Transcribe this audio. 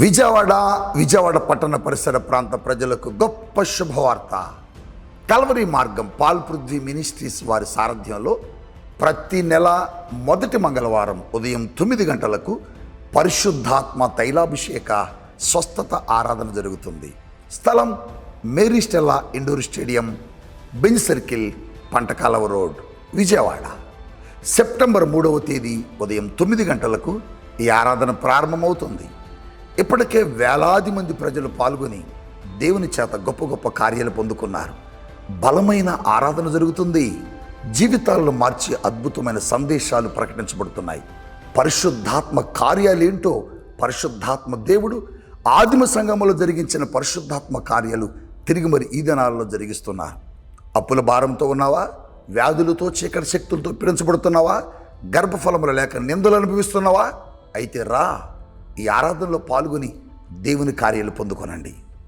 విజయవాడ విజయవాడ పట్టణ పరిసర ప్రాంత ప్రజలకు గొప్ప శుభవార్త. కల్వరి మార్గం పాల్ పృథ్వీ మినిస్ట్రీస్ వారి సారథ్యంలో ప్రతి నెల మొదటి మంగళవారం ఉదయం తొమ్మిది గంటలకు పరిశుద్ధాత్మ తైలాభిషేక స్వస్థత ఆరాధన జరుగుతుంది. స్థలం Mary Stella indoor stadium Benz circle Pantakaluva road Vijayawada. September మూడవ తేదీ ఉదయం తొమ్మిది గంటలకు ఈ ఆరాధన ప్రారంభమవుతుంది. ఇప్పటికే వేలాది మంది ప్రజలు పాల్గొని దేవుని చేత గొప్ప గొప్ప కార్యాలు పొందుకున్నారు. బలమైన ఆరాధన జరుగుతుంది. జీవితాలను మార్చి అద్భుతమైన సందేశాలు ప్రకటించబడుతున్నాయి. పరిశుద్ధాత్మ కార్యాలేంటో పరిశుద్ధాత్మ దేవుడు ఆదిమ సంఘంలో జరిగించిన పరిశుద్ధాత్మ కార్యాలు తిరిగి మరి ఈ దినాలలో జరిగిస్తున్నారు. అప్పుల భారంతో ఉన్నావా? వ్యాధులతో చీకటి శక్తులతో పీడించబడుతున్నావా? గర్భఫలములు లేక నిందలు అనుభవిస్తున్నావా? అయితే రా. ఈ ఆరాధనలో పాల్గొని దేవుని కార్యాలు పొందుకొనండి.